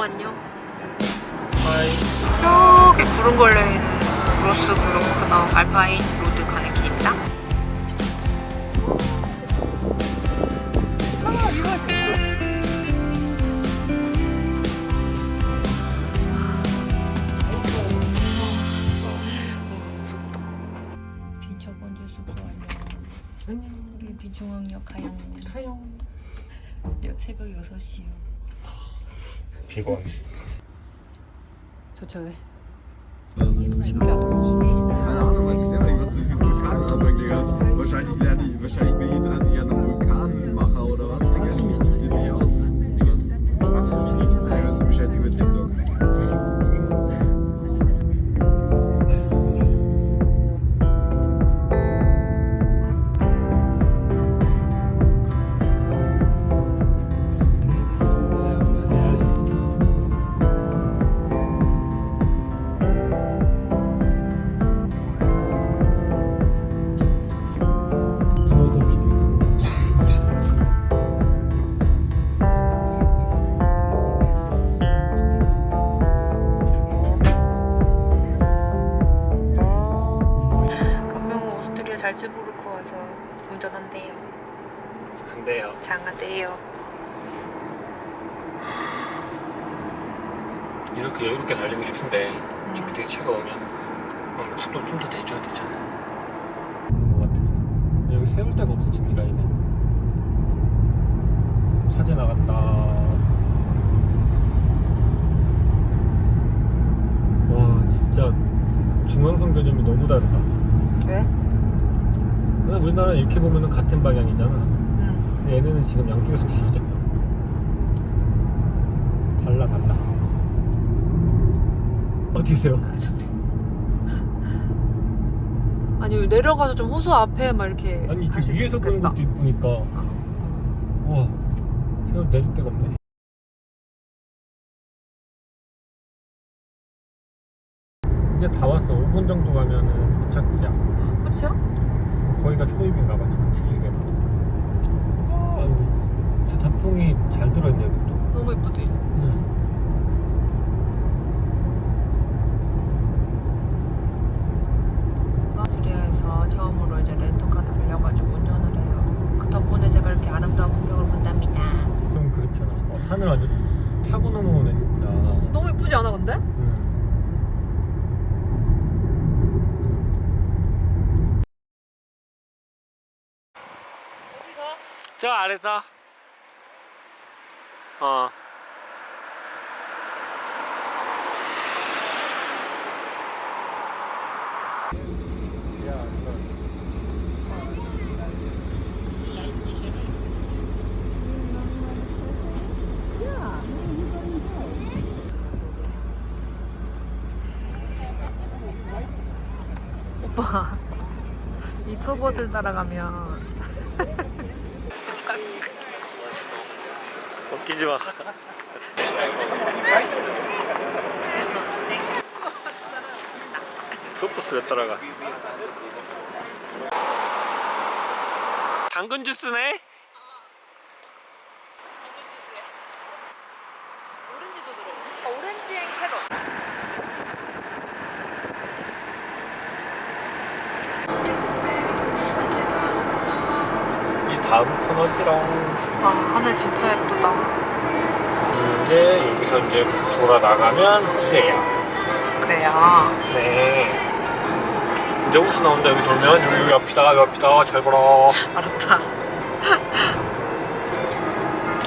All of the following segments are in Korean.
안녕. 하이. 저기 구름 걸려있는 로스 블로크너 알파인 로드 가는 길입니다. 비처번째 숙소 안녕. 우리 비중학역 가영. 카용. 새벽 6시요. 비건. 저 was ich 운전한대요. 안 돼요. 장하대요. 이렇게 여유롭게 달리고 싶은데 GPT가 차가우면 어, 속도 좀 더 내줘야 되잖아. 있는 것 같아서 여기 세울 데가 없어 지금 이 라인에. 차 지나간다. 와 진짜 중앙선교점이 너무 다르다. 우리나라 이렇게 보면은 같은 방향이잖아. 응. 근데 얘네는 지금 양쪽에서 다르잖아. 달라 달라. 어디세요? 아니 내려가서 좀 호수 앞에 막 이렇게 아니 지금 위에서 보는 있겠다. 것도 이쁘니까 와 생각 내릴 데가 없네 이제 다 왔어 5분 정도 가면은 도착지야 끝이야? 거기가 초입인가 봐 그치 이게 아이고 진짜 단풍이 잘 들어있네 이것도 너무 이쁘지? 응. 오스트리아에서 처음으로 이제 렌터카를 빌려가지고 운전을 해요. 그 덕분에 제가 이렇게 아름다운 풍경을 본답니다. 좀 그렇잖아 어, 산을 완전 타고 넘어오네 진짜 너무 이쁘지 않아 근데? 응. 어디서? 저 아래서. 어. 오빠 이 표봇을 따라가면 웃기지 마. 소프스 왜 따라가? 당근 주스네? 오렌지도 들어. 오렌지 앤 캐럿. 이 다음 코너지롱. 아 하늘 진짜 예쁘다. 이제 여기서 이제 돌아 나가면 호수예요. 그래요. 네. 이제 호수 나온다 여기 돌면 여기 옆이다 옆이다 잘 보라. 알았다.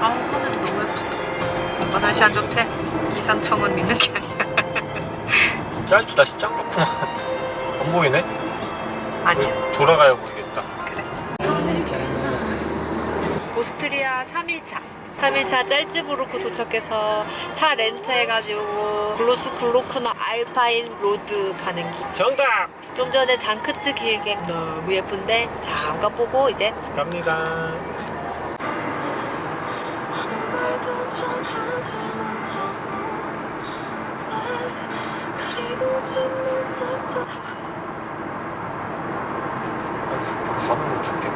아우 하늘이 너무 예쁘다. 오빠 날씨 안 좋대? 기상청은 믿는 게 아니야. 짤주 날씨 짱 좋구만. 안 보이네? 아니야. 돌아가야 오스트리아 3일차. 3일차 짤츠부르크 도착해서 차 렌트해가지고 블로스 글로크너 알파인 로드 가는 길. 정답! 좀 전에 장크트 길게 너무 예쁜데 잠깐 보고 이제 갑니다. 감을 못 잡겠다.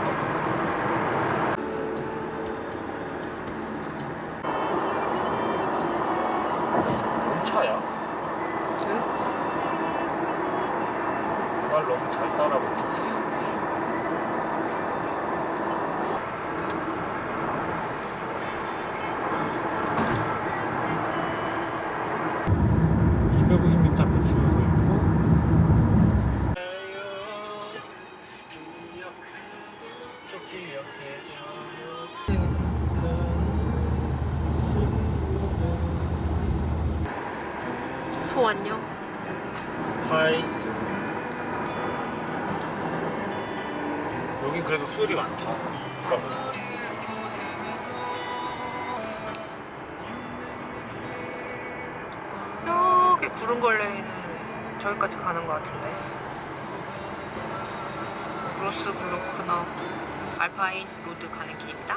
여긴 그래도 소리 많다 아까보다 저기 구름 걸려 있는 저기까지 가는 것 같은데. 로스 블로크너 알파인 로드 가는 길입니다.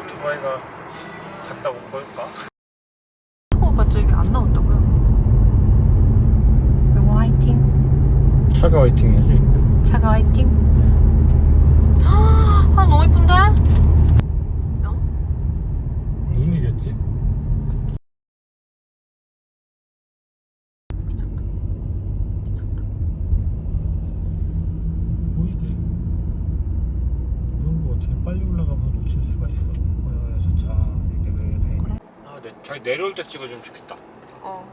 오토바이가 갔다 온 걸까? 타고 봤자 이게 안 나온다고요? 영어 화이팅. 차가 화이팅이지 차가 화이팅. 아 너무 예쁜데? 어? 눈이 됐지? 보이게 이런 거 어떻게 빨리 올라가면 놓칠 수가 있어 어, 저 차, 내가 다행이네 아, 네, 저기 내려올 때 찍어주면 좋겠다 어.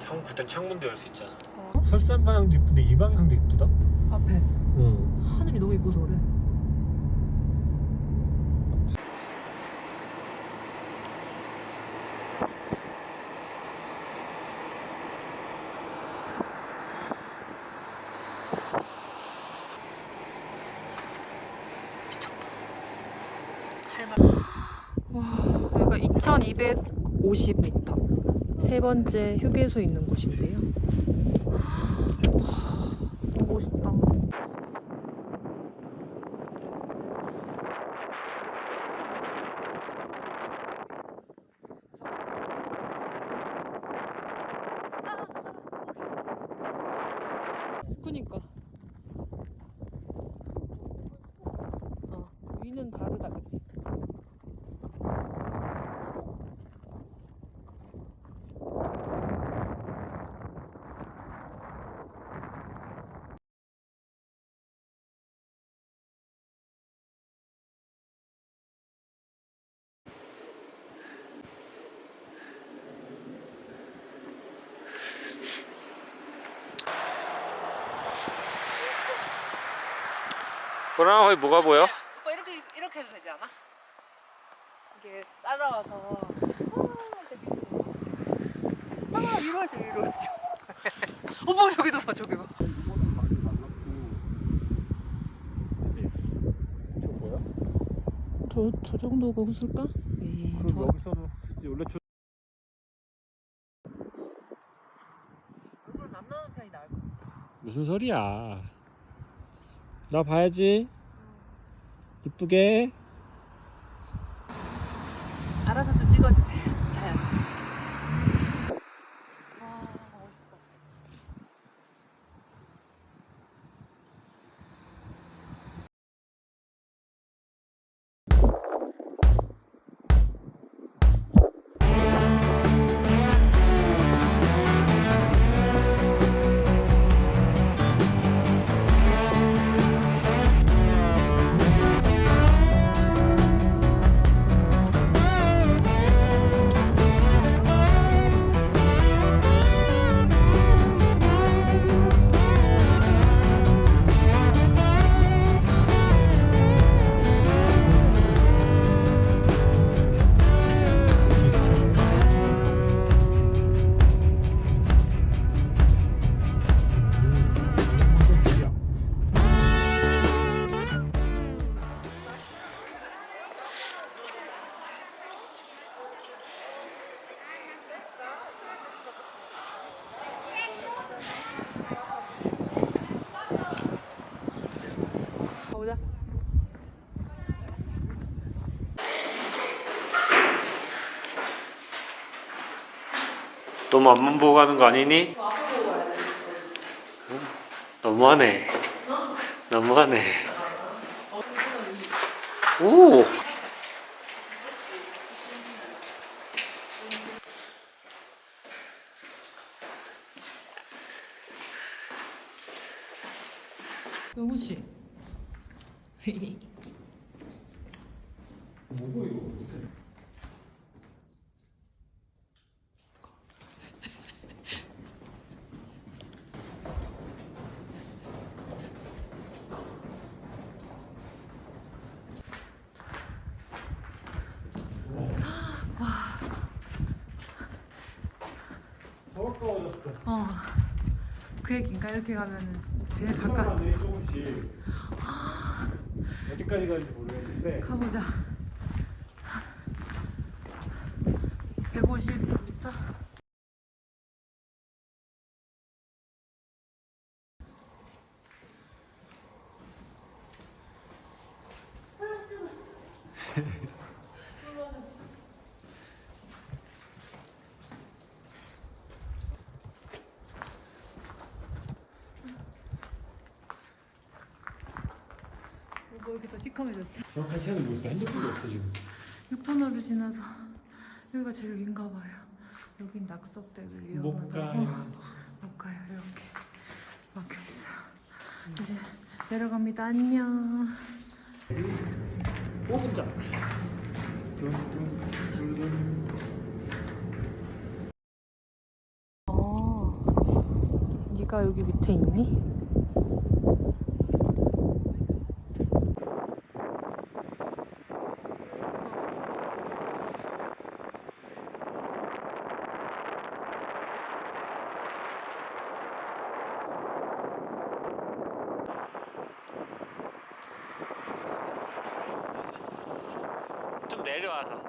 창, 그땐 창문도 열 수 있잖아 어. 설산 방향도 이쁜데 이 방향도 이쁘다 앞에 응 하늘이 너무 예뻐서 그래. 미쳤다. 할말. 와, 여기가 2,250m. 세 번째 휴게소 있는 곳인데요. 와, 너무 멋있다. 그니까. 어, 위는 다르다, 그치? 그럼 거기 뭐가 보여? 오빠 이렇게 이렇게 해도 되지 않아? 이게 따라와서 아 위로 할때 위로 하죠. 오빠 저기도 봐 저기 봐. 저 뭐야? 저저 정도가 호수일까? 에이, 그럼 여기서도 원래 저... 얼굴은 안 나오는 편이 나을 것 같아. 무슨 소리야 나 봐야지 이쁘게 알아서 좀 찍어주세요. 너무 안만 보고 가는 거 아니니? 너무하네. 너무하네. 오! 영훈 씨. 뭐고 이거? 그 얘기인가 이렇게 가면은 제일 가까. 가까이 조금씩. 어디까지 가는지 모르겠는데. 가보자. 150m? 뭐 이렇게 더 시커매졌어. 정확한 시간을 모르니까 핸드폰도 없어 지금. 6터널을 지나서 여기가 제일 위인가 봐요. 여긴 낙석 때문에 위험하다고. 못 가요. 못 가요. 이렇게 막혀 있어요. 이제 내려갑니다. 안녕. 5분짜. 둔둔 둔둔. 어. 네가 여기 밑에 있니? 좀 내려와서.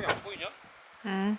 숟가락이 안 보이냐? 응.